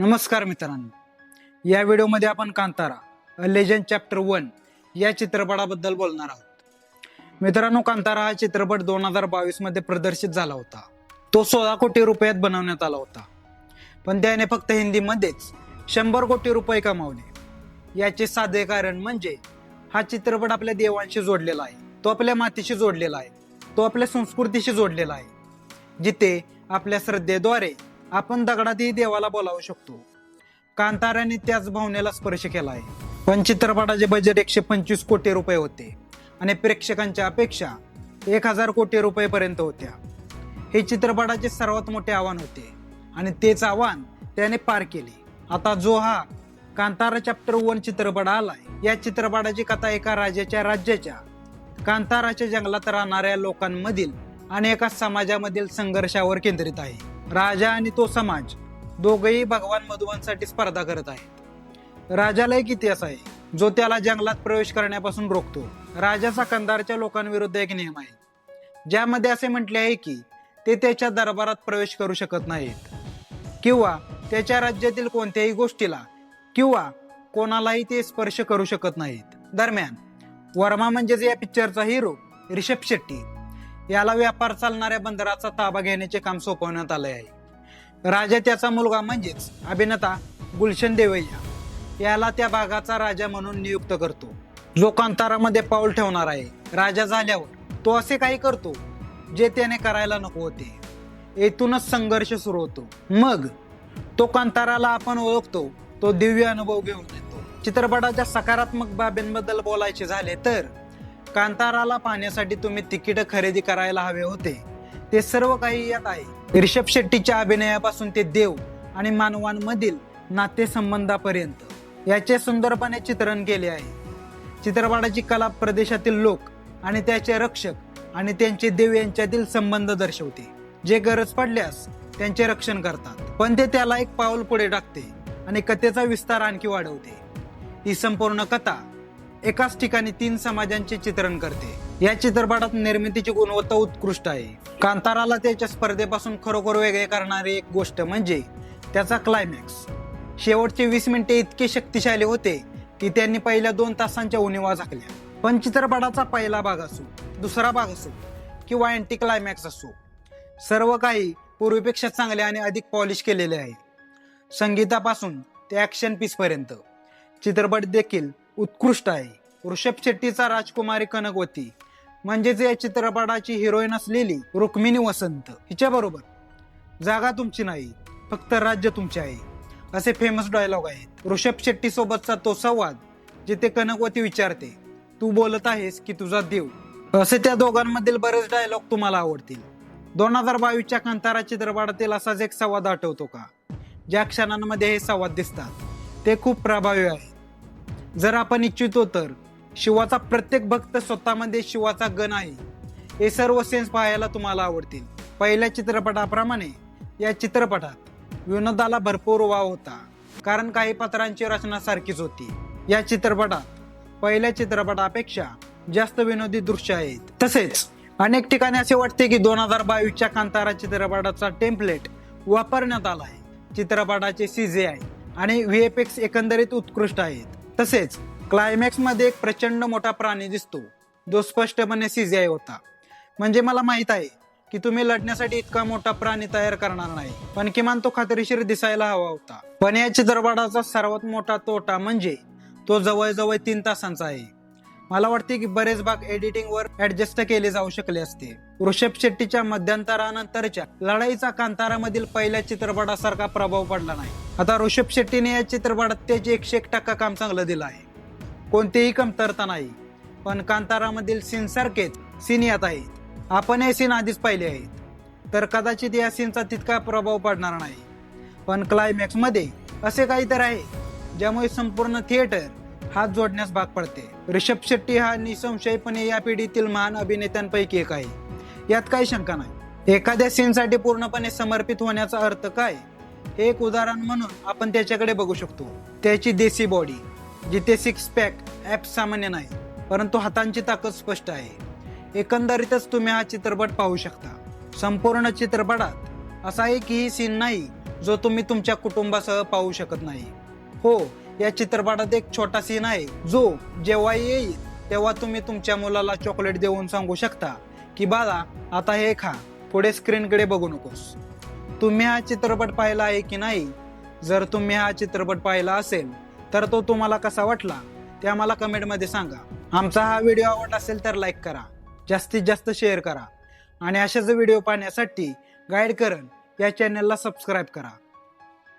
नमस्कार मित्रांनो. या व्हिडिओमध्ये आपण Kantara a legend chapter one या चित्रपटाबद्दल बोलणार आहोत. मित्रांनो कांतारा हा चित्रपट दोन हजार बावीसमध्ये प्रदर्शित झाला होता. तो सोळा कोटी रुपयात बनवण्यात आला होता. पण त्याने फक्त हिंदीमध्येच शंभर कोटी रुपये कमावले. याचे साधे कारण म्हणजे हा चित्रपट आपल्या देवांशी जोडलेला आहे. तो आपल्या मातीशी जोडलेला आहे. तो आपल्या संस्कृतीशी जोडलेला आहे. जिथे आपल्या श्रद्धेद्वारे आपण दगडातही देवाला बोलावू शकतो. कांताराने त्याच भावनेला स्पर्श केला आहे पण चित्रपटाचे बजेट एकशे पंचवीस कोटी रुपये होते. आणि प्रेक्षकांच्या अपेक्षा एक हजार कोटी रुपयेपर्यंत होत्या. हे चित्रपटाचे सर्वात मोठे आव्हान होते. आणि तेच आव्हान त्याने पार केले. आता जो हा कांतारा चॅप्टर वन चित्रपट आलाय या चित्रपटाची कथा एका राजाच्या राज्याच्या कांताराच्या जंगलात राहणाऱ्या लोकांमधील आणि एका समाजामधील संघर्षावर केंद्रित आहे. राजा आणि तो समाज दोघेही भगवान मधुवांसाठी स्पर्धा करत आहेत. राजाला एक इतिहास आहे जो त्याला जंगलात प्रवेश करण्यापासून रोखतो. राजाचा कंधारच्या लोकांविरुद्ध एक नियम आहे ज्यामध्ये असे म्हटले आहे की ते त्याच्या दरबारात प्रवेश करू शकत नाहीत. किंवा त्याच्या राज्यातील कोणत्याही गोष्टीला किंवा कोणालाही ते स्पर्श करू शकत नाहीत. दरम्यान वर्मा म्हणजेच या पिक्चरचा हिरो रिषभ शेट्टी. याला व्यापार चालणाऱ्या बंदराचा ताबा घेण्याचे काम सोपवण्यात आले आहे राजा त्याचा मुलगा म्हणजेच अभिनेता गुलशन देवैया याला त्या भागाचा राजा म्हणून नियुक्त करतो. जो कांतारामध्ये पाऊल ठेवणार आहे. राजा झाल्यावर तो असे काही करतो जे त्याने करायला नको होते. येथूनच संघर्ष सुरू होतो. मग तो कांताराला आपण ओळखतो तो दिव्य अनुभव घेऊन येतो. चित्रपटाच्या सकारात्मक बाबींबद्दल बोलायचे झाले तर कांताराला पाहण्यासाठी तुम्ही तिकीट खरेदी करायला हवे होते. ते सर्व काही यात आहे. रिषभ शेट्टीच्या अभिनयापासून ते देव आणि मानवांमधील नातेसंबंधापर्यंत याचे सुंदरपणे चित्रण केले आहे. चित्रपटाची कला प्रदेशातील लोक आणि त्याचे रक्षक आणि त्यांचे देव यांच्यातील संबंध दर्शवते. जे गरज पडल्यास त्यांचे रक्षण करतात. पण ते त्याला एक पाऊल पुढे टाकते आणि कथेचा विस्तार आणखी वाढवते. ही संपूर्ण कथा एकाच ठिकाणी तीन समाजांचे चित्रण करते. या चित्रपटात निर्मितीची गुणवत्ता उत्कृष्ट आहे. कांताराला त्याच्या स्पर्धेपासून खरोखर वेगळे करणारी एक गोष्ट म्हणजे त्याचा क्लायमॅक्स शेवटचे वीस मिनिटे इतके शक्तिशाली होते की त्यांनी पहिल्या दोन तासांच्या उणीवा झाकल्या पण चित्रपटाचा पहिला भाग असो दुसरा भाग असो किंवा अँटी क्लायमॅक्स असो सर्व काही पूर्वीपेक्षा चांगले आणि अधिक पॉलिश केलेले आहे. संगीतापासून ते ॲक्शन पीसपर्यंत चित्रपट देखील उत्कृष्ट आहे. ऋषभ शेट्टीचा राजकुमारी कनकवती. म्हणजेच या चित्रपटाची हिरोईन असलेली रुक्मिणी वसंत. हिच्या बरोबर जागा तुमची नाही फक्त राज्य तुमचे आहे. असे फेमस डायलॉग आहेत. ऋषभ शेट्टी सोबतचा तो संवाद जिथे कनकवती विचारते तू बोलत आहेस की तुझा देव? असे त्या दोघांमधील बरेच डायलॉग तुम्हाला आवडतील. दोन हजार बावीसच्या कांतारा चित्रपटातील असाच एक संवाद आठवतो का? ज्या क्षणांमध्ये हे संवाद दिसतात ते खूप प्रभावी आहे जर आपण इच्छितो तर शिवाचा प्रत्येक भक्त स्वतःमध्ये शिवाचा गण आहे. हे सर्व सेन्स पाहायला तुम्हाला आवडतील. पहिल्या चित्रपटाप्रमाणे या चित्रपटात विनोदाला भरपूर वाव होता. कारण काही पात्रांची रचना सारखीच होती. या चित्रपटात पहिल्या चित्रपटापेक्षा जास्त विनोदी दृश्य आहेत. तसेच अनेक ठिकाणी असे वाटते की दोन हजार बावीसच्या कांतारा चित्रपटाचा टेम्पलेट वापरण्यात आला आहे चित्रपटाचे सी जे आहे आणि व्ही व्हीएफएक्स एकंदरीत उत्कृष्ट आहेत. तसेच क्लायमॅक्समध्ये एक प्रचंड मोठा प्राणी दिसतो. जो स्पष्टपणे सीजीआय होता. म्हणजे मला माहीत आहे की तुम्ही लढण्यासाठी इतका मोठा प्राणी तयार करणार नाही. पण किमान तो खात्रीशीर दिसायला हवा होता. पण या चित्रपटाचा सर्वात मोठा तोटा म्हणजे तो जवळजवळ तीन तासांचा आहे. मला वाटते की बरेच भाग एडिटिंग वर ऍडजस्ट केले जाऊ शकले असते. ऋषभ शेट्टीच्या मध्यंतरानंतरच्या लढाईचा कांतारामधील पहिल्या चित्रपटासारखा प्रभाव पडला नाही. आता ऋषभ शेट्टीने या चित्रपटात त्याचे एकशे एक टक्का काम चांगलं दिलं आहे. कोणतीही कमतरता नाही. पण कांतारामधील सीन सारखेच सीन यात आहेत. आपण हे सीन आधीच पाहिले आहेत. तर कदाचित या सीनचा तितका प्रभाव पडणार नाही. पण क्लायमॅक्समध्ये असे काहीतरी आहे ज्यामुळे संपूर्ण थिएटर हात जोडण्यास भाग पडते. ऋषभ शेट्टी हा निसंशयपणे या पिढीतील महान अभिनेत्यांपैकी एक आहे. यात काही शंका नाही. एखाद्या सीनसाठी पूर्णपणे समर्पित होण्याचा अर्थ काय? हे एक उदाहरण म्हणून आपण त्याच्याकडे बघू शकतो. त्याची देसी बॉडी जिथे सिक्स पॅक ॲप सामान्य नाही परंतु हातांची ताकद स्पष्ट आहे. एकंदरीतच तुम्ही हा चित्रपट पाहू शकता. संपूर्ण चित्रपटात असा एकही सीन नाही जो तुम्ही तुमच्या कुटुंबासह पाहू शकत नाही. हो या चित्रपटात एक छोटा सीन आहे. जो जेव्हा येईल तेव्हा तुम्ही तुमच्या मुलाला चॉकलेट देऊन सांगू शकता की बाळा आता हे खा. पुढे स्क्रीनकडे बघू नकोस. तुम्ही हा चित्रपट पाहिला आहे की नाही? जर तुम्ही हा चित्रपट पाहिला असेल तर तो तुम्हाला कसा वाटला? ते आम्हाला कमेंटमध्ये सांगा. आमचा हा व्हिडिओ आवडला असेल तर लाईक करा. जास्तीत जास्त शेअर करा. आणि अशाच व्हिडिओ पाहण्यासाठी गाईड करण या चॅनलला सबस्क्राईब करा.